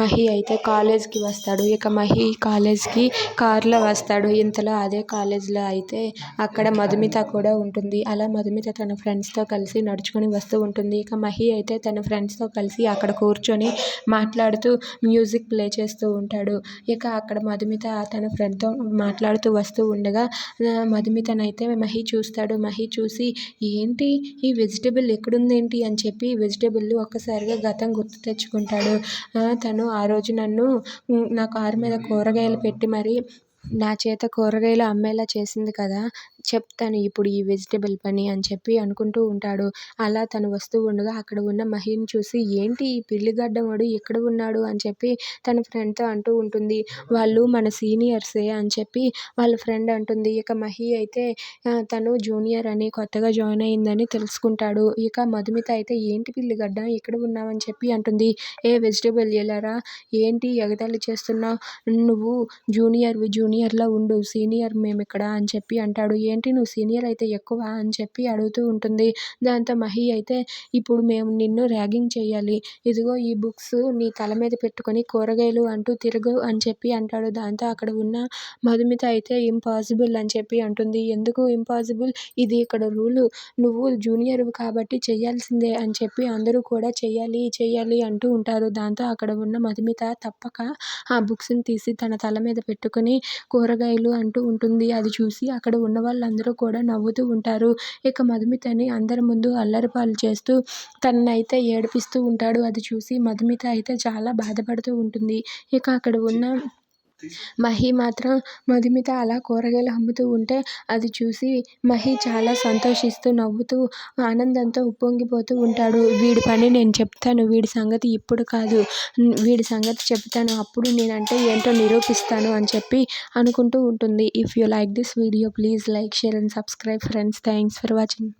మహి అయితే కాలేజ్కి వస్తాడు. ఇక మహి కాలేజ్కి కార్లో వస్తాడు. ఇంతలో అదే కాలేజ్లో అయితే అక్కడ మధుమిత కూడా ఉంటుంది. అలా మధుమిత తన ఫ్రెండ్స్తో కలిసి నడుచుకొని వస్తూ ఉంటుంది. ఇక మహి అయితే తన ఫ్రెండ్స్తో కలిసి అక్కడ కూర్చొని మాట్లాడుతూ మ్యూజిక్ ప్లే చేస్తూ ఉంటాడు. ఇక అక్కడ మధుమిత తన ఫ్రెండ్తో మాట్లాడుతూ వస్తూ ఉండగా మధుమితనైతే మహి చూస్తాడు. మహి చూసి ఏంటి? ఈ వెజిటేబుల్ ఎక్కడుంది ఏంటి అని చెప్పి వెజిటబుల్ ఒక్కసారిగా గతం గుర్తు తెచ్చుకుంటాడు. తను ఆ రోజు నన్ను నా కారు మీద కూరగాయలు పెట్టి మరి నా చేత కూరగాయలు అమ్మేలా చేసింది కదా చెప్తాను ఇప్పుడు ఈ వెజిటేబుల్ పని అని చెప్పి అనుకుంటూ ఉంటాడు. అలా తను వస్తూ ఉండగా అక్కడ ఉన్న మహిని చూసి ఏంటి ఈ పిల్లిగడ్డం వాడు ఎక్కడ ఉన్నాడు? అని చెప్పి తన ఫ్రెండ్తో అంటూ ఉంటుంది. వాళ్ళు మన సీనియర్సే అని చెప్పి వాళ్ళ ఫ్రెండ్ అంటుంది. ఇక మహి అయితే తను జూనియర్ అని కొత్తగా జాయిన్ అయిందని తెలుసుకుంటాడు. ఇక మధుమిత అయితే ఏంటి పిల్లిగడ్డ ఎక్కడ ఉన్నావని చెప్పి అంటుంది. ఏ వెజిటేబుల్ ఎలారా? ఏంటి ఎగతాళి చేస్తున్నావు? నువ్వు జూనియర్వి జూనియర్లో ఉండు. సీనియర్ మేము ఇక్కడ అని చెప్పి అంటాడు. ఏ ఏంటి నువ్వు సీనియర్ అయితే ఎక్కువ అని చెప్పి అడుగుతూ ఉంటుంది. దాంతో మహి అయితే ఇప్పుడు మేము నిన్ను ర్యాగింగ్ చేయాలి ఇదిగో ఈ బుక్స్ నీ తల మీద పెట్టుకొని కూరగాయలు అంటూ తిరుగు అని చెప్పి అంటాడు. దాంతో అక్కడ ఉన్న మధుమిత అయితే ఇంపాసిబుల్ అని చెప్పి అంటుంది. ఎందుకు ఇంపాసిబుల్? ఇది ఇక్కడ రూలు. నువ్వు జూనియర్ కాబట్టి చేయాల్సిందే అని చెప్పి అందరూ కూడా చేయాలి చేయాలి అంటూ ఉంటారు. దాంతో అక్కడ ఉన్న మధుమిత తప్పక ఆ బుక్స్ని తీసి తన తల మీద పెట్టుకొని కూరగాయలు అంటూ ఉంటుంది. అది చూసి అక్కడ ఉన్న వాళ్ళు వాళ్ళందరూ కూడా నవ్వుతూ ఉంటారు. ఇక మధుమితని అందరి ముందు అల్లరిపాలు చేస్తూ తననైతే ఏడిపిస్తూ ఉంటాడు. అది చూసి మధుమిత అయితే చాలా బాధపడుతూ ఉంటుంది. ఇక అక్కడ ఉన్న మహి మాత్రం మధుమిత అలా కూరగాయలు అమ్ముతూ ఉంటే అది చూసి మహి చాలా సంతోషిస్తూ నవ్వుతూ ఆనందంతో ఉప్పొంగిపోతూ ఉంటాడు. వీడి పని నేను చెప్తాను వీడి సంగతి ఇప్పుడు కాదు. వీడి సంగతి చెప్తాను అప్పుడు నేనంటే ఏంటో నిరూపిస్తాను అని చెప్పి అనుకుంటూ ఉంటుంది. If you like this video please like share and subscribe friends thanks for watching